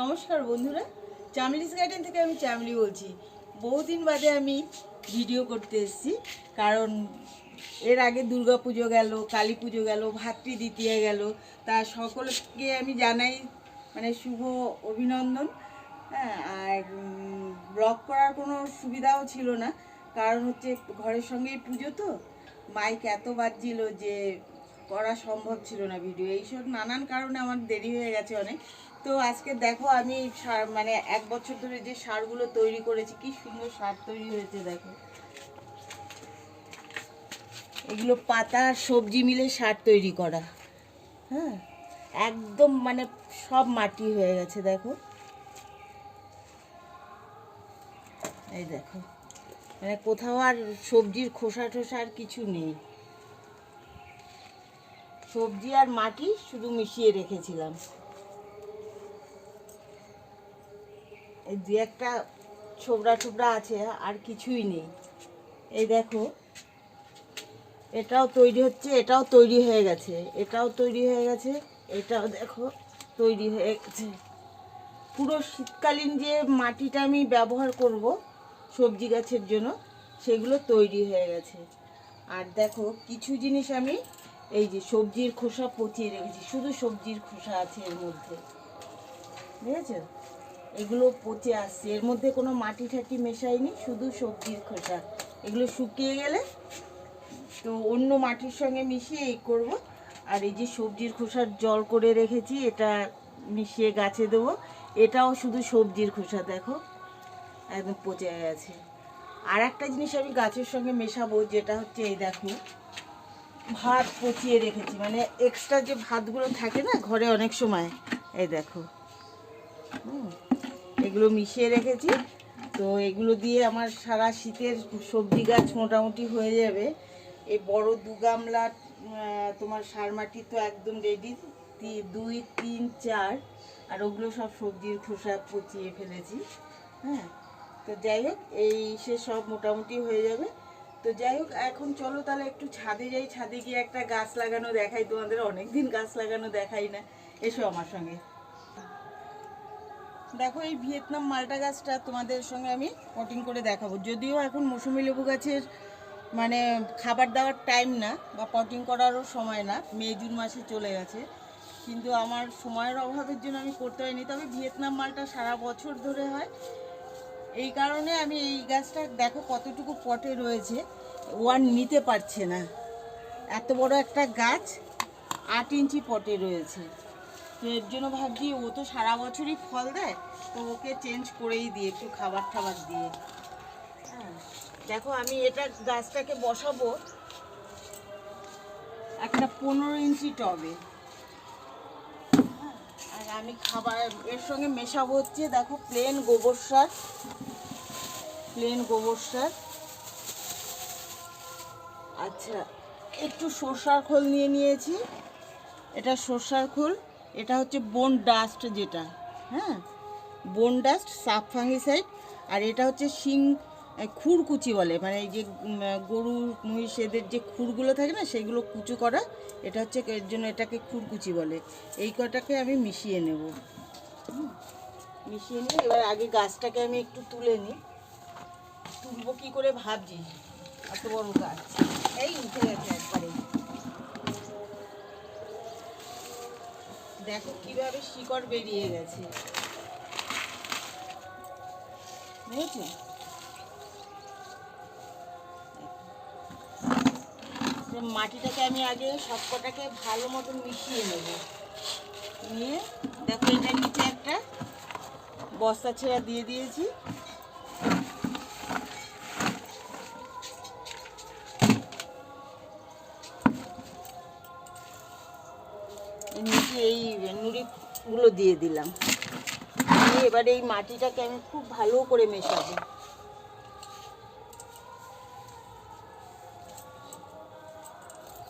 নমস্কার বন্ধুরা চামলিস গার্ডেন থেকে আমি চামলি বলছি। বহুদিন বাদে আমি ভিডিও করতে এসেছি, কারণ এর আগে দুর্গা পুজো গেল, কালী পুজো গেল, ভাতৃ দ্বিতীয়া গেল, তা সকলকে আমি জানাই মানে শুভ অভিনন্দন। হ্যাঁ আর ব্লগ করার কোনো সুবিধাও ছিল না, কারণ হচ্ছে ঘরের সঙ্গেই পুজো তো। মাইক এত বাজছিল যে করা সম্ভব ছিল না ভিডিও এইসব নানান কারণে আমার দেরি হয়ে গেছে অনেক। তো আজকে দেখো আমি সার মানে এক বছর ধরে যে সারগুলো তৈরি করেছি, কি সুন্দর সার তৈরি হয়েছে দেখো। এগুলো পাতা সবজি মিলে সার তৈরি করা। হ্যাঁ একদম মানে সব মাটি হয়ে গেছে দেখো। এই দেখো মানে কোথাও আর সবজির খোসা টোসা আর কিছু নেই। সবজি আর মাটি শুধু মিশিয়ে রেখেছিলাম। এই দু একটা ছোবড়া টোবড়া আছে, আর কিছুই নেই। এই দেখো, এটাও তৈরি হচ্ছে, এটাও তৈরি হয়ে গেছে, এটাও তৈরি হয়ে গেছে, এটাও দেখো তৈরি হয়ে গেছে। পুরো শীতকালীন যে মাটিটা আমি ব্যবহার করব সবজি গাছের জন্য, সেগুলো তৈরি হয়ে গেছে। আর দেখো, কিছু জিনিস আমি, এই যে সবজির খোসা পচিয়ে রেখেছি, শুধু সবজির খোসা আছে এর মধ্যে। বুঝেছ? এগুলো পচে আসছে। এর মধ্যে কোনো মাটি ঠাটি মেশাইনি শুধু সবজির খোসা। এগুলো শুকিয়ে গেলে তো অন্য মাটির সঙ্গে মিশিয়ে এই করব। আর এই যে সবজির খোসার জল করে রেখেছি এটা মিশিয়ে গাছে দেবো। এটাও শুধু সবজির খোসা দেখো। একদম পচে গেছে। আর একটা জিনিস আমি গাছের সঙ্গে মেশাবো যেটা হচ্ছে এই দেখো ভাত পচিয়ে রেখেছি। মানে এক্সট্রা যে ভাতগুলো থাকে না ঘরে অনেক সময় এই দেখো। হুম, এগুলো মিশিয়ে রেখেছি। তো এগুলো দিয়ে আমার সারা শীতের সবজি গাছ মোটামুটি হয়ে যাবে। এই বড় দু গামলা তোমার সার মাটি তো একদম রেডি দুই, তিন, চার, আর ওগুলো সব সবজির খোসা পচিয়ে ফেলেছি। হ্যাঁ তো যাই হোক, এই সে সব মোটামুটি হয়ে যাবে। তো যাই হোক, এখন চলো তাহলে একটু ছাদে যাই। ছাদে গিয়ে একটা গাছ লাগানো দেখাই। তোমাদের অনেক দিন গাছ লাগানো দেখাই না। এসো আমার সঙ্গে। দেখো, এই ভিয়েতনাম মালটা গাছটা তোমাদের সঙ্গে আমি পটিং করে দেখাবো। যদিও এখন মৌসুমি লেবু গাছের মানে খাবার দেওয়ার টাইম না, বা পটিং করারও সময় না, মে, জুন মাসে চলে গেছে। কিন্তু আমার সময়ের অভাবের জন্য আমি করতে হয়নি তবে ভিয়েতনাম মালটা সারা বছর ধরে হয়। এই কারণে আমি এই গাছটা, দেখো, কতটুকু পটে রয়েছে ওয়ান নিতে পারছে না। এত বড় একটা গাছ আট ইঞ্চি পটে রয়েছে। এর জন্য ভাবছি ও তো সারা বছরই ফল দেয় তো ওকে চেঞ্জ করেই দিই একটু খাবার টাবার দিয়ে। হ্যাঁ দেখো আমি এটা গাছটাকে বসাবো একটা পনেরো ইঞ্চি টবে। হ্যাঁ, আর আমি খাবার এর সঙ্গে মেশাবো হচ্ছে দেখো প্লেন গোবর সার প্লেন গোবর সার। আচ্ছা একটু সর্ষার খোল নিয়ে নিয়েছি এটা সর্ষার খোল। এটা হচ্ছে বোন ডাস্ট যেটা হ্যাঁ? বোন ডাস্ট সাপ ফাঙ্গিসাইড আর এটা হচ্ছে শিং খুরকুচি বলে মানে এই যে গরু, মহিষ, এদের যে খুরগুলো থাকে না, সেগুলো কুচু করা, এটা হচ্ছে এর জন্য এটাকে খুরকুচি বলে। এই কটাকে আমি মিশিয়ে নেব। মিশিয়ে নিয়ে এবার আগে গাছটাকে আমি একটু তুলে নিই। তুলবো কী করে ভাবছি? এত বড় গাছ। এই, উঠে গেছে। দেখো কীভাবে শিকড় বেরিয়ে গেছে। বুঝেছ মাটিটাকে আমি আগে সবকটাকে ভালো মতন মিশিয়ে নেব। নিয়ে দেখো এটার নিচে একটা বস্তা ছেঁড়া দিয়ে দিয়েছি। নুড়িগুলো দিয়ে দিলাম। এবার এই মাটিটাকে আমি খুব ভালো করে মেশাবো।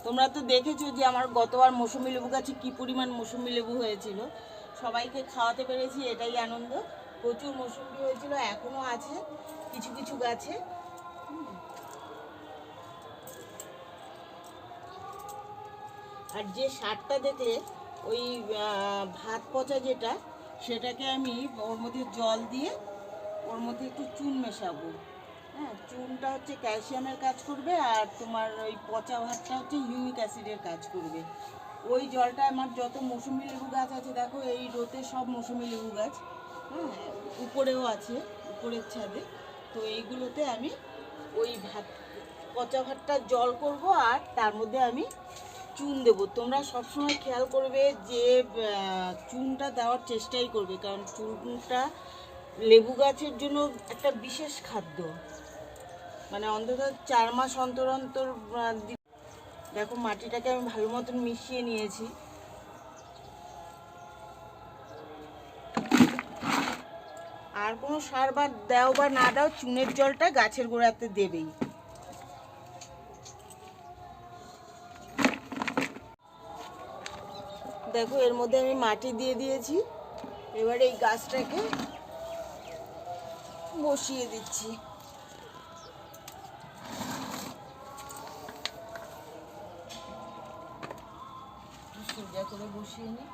তোমরা তো দেখেছ যে আমার গতবার মৌসুমি লেবু গাছে কী পরিমাণ মৌসুমি লেবু হয়েছিল। সবাইকে খাওয়াতে পেরেছি, এটাই আনন্দ। প্রচুর মৌসুমি হয়েছিল এখনও আছে, কিছু কিছু গাছে। আর যে সারটা দেখলে ওই ভাত পচা যেটা, সেটাকে আমি ওর মধ্যে জল দিয়ে ওর মধ্যে একটু চুন মেশাবো। হ্যাঁ চুনটা হচ্ছে ক্যালসিয়ামের কাজ করবে আর তোমার ওই পচা ভাতটা হচ্ছে হিউমিক অ্যাসিডের কাজ করবে। ওই জলটা আমার যত মৌসুমি লেবু গাছ আছে, দেখো এই রোতে সব মৌসুমি লেবু গাছ হ্যাঁ উপরেও আছে, উপরের ছাদে। তো এইগুলোতে আমি ওই ভাত, পচা ভাতটা জল করব আর তার মধ্যে আমি চুন দেবো। তোমরা সবসময় খেয়াল করবে যে চুনটা দেওয়ার চেষ্টাই করবে। কারণ চুনটা লেবু গাছের জন্য একটা বিশেষ খাদ্য। মানে অন্তত চার মাস অন্তর অন্তর দেখো, মাটিটাকে আমি ভালো মতন মিশিয়ে নিয়েছি। আর কোনো সার বা দাও বা না দাও চুনের জলটা গাছের গোড়াতে দেবেই। দেখো, এর মধ্যে আমি মাটি দিয়ে দিয়েছি। এবার এই গাছটাকে বসিয়ে দিচ্ছি। সোজা করে বসিয়ে নিই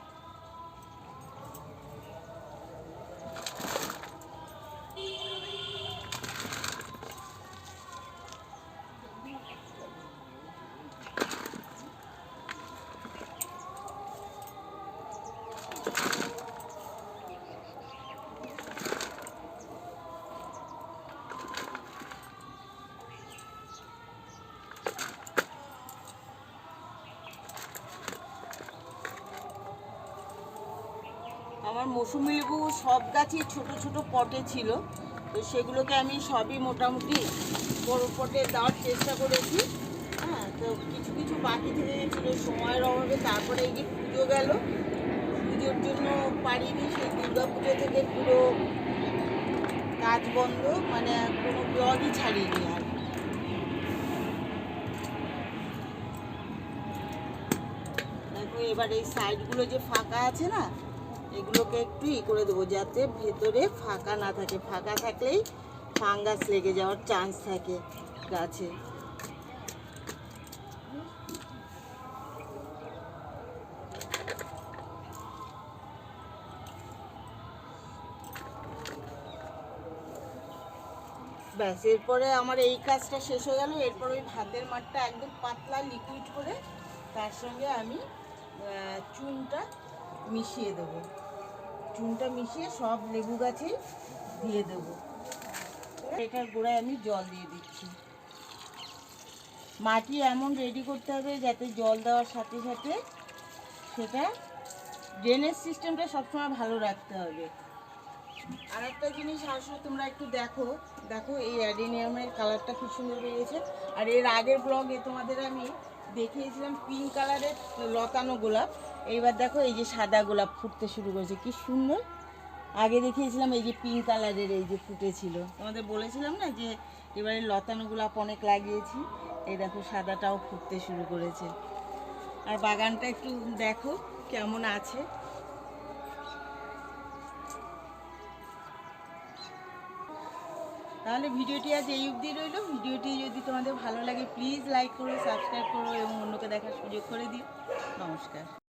মৌসুমি লেবু সব গাছই ছোট ছোট পটে ছিল। তো সেগুলোকে আমি সবই মোটামুটি বড় পটে দেওয়ার চেষ্টা করেছি। হ্যাঁ তো কিছু কিছু বাকি থেকে গেছিল সময়ের অভাবে তারপরে এই যে পুজো গেল। পুজোর জন্য পারিনি, সেই দুর্গা পুজো থেকে পুরো কাজ বন্ধ মানে কোনো ব্লগই ছাড়িনি আর। এবার এই সাইডগুলো যে ফাঁকা আছে না এগুলোকে একটু ই করে দেবো যাতে ভেতরে ফাঁকা না থাকে। ফাঁকা থাকলেই ফাঙ্গাস লেগে যাওয়ার চান্স থাকে গাছে। ব্যাস, এরপরে আমার এই কাজটা শেষ হয়ে গেল। এরপর ওই ভাতের মাঠটা একদম পাতলা লিকুইড করে তার সঙ্গে আমি চুনটা মিশিয়ে দেবো। চুনটা মিশিয়ে সব লেবু গাছে দিয়ে দেব। এটার গোড়ায় আমি জল দিয়ে দিচ্ছি। মাটি এমন রেডি করতে হবে যাতে জল দেওয়ার সাথে সাথে সেটা ড্রেনেজ সিস্টেমটা সবসময় ভালো রাখতে হবে। আর একটা জিনিস আসলে তোমরা একটু দেখো। দেখো এই অ্যাডেনিয়ামের কালারটা খুব সুন্দর বেরিয়েছে। আর এর আগের ব্লগে তোমাদের আমি দেখিয়েছিলাম পিঙ্ক কালারের লতানো গোলাপ। এইবার দেখো এই যে সাদা গোলাপ ফুটতে শুরু করেছে, কি সুন্দর। আগে দেখিয়েছিলাম এই যে পিঙ্ক কালারের এই যে ফুটেছিল। তোমাদের বলেছিলাম না যে এবারে লতানো গোলাপ অনেক লাগিয়েছি, এই দেখো সাদাটাও ফুটতে শুরু করেছে। আর বাগানটা একটু দেখো কেমন আছে। তাহলে ভিডিওটি আজ এই অবধি রইল। ভিডিওটি যদি তোমাদের ভালো লাগে প্লিজ লাইক করো সাবস্ক্রাইব করো এবং অন্যকে দেখার সুযোগ করে দিও। নমস্কার।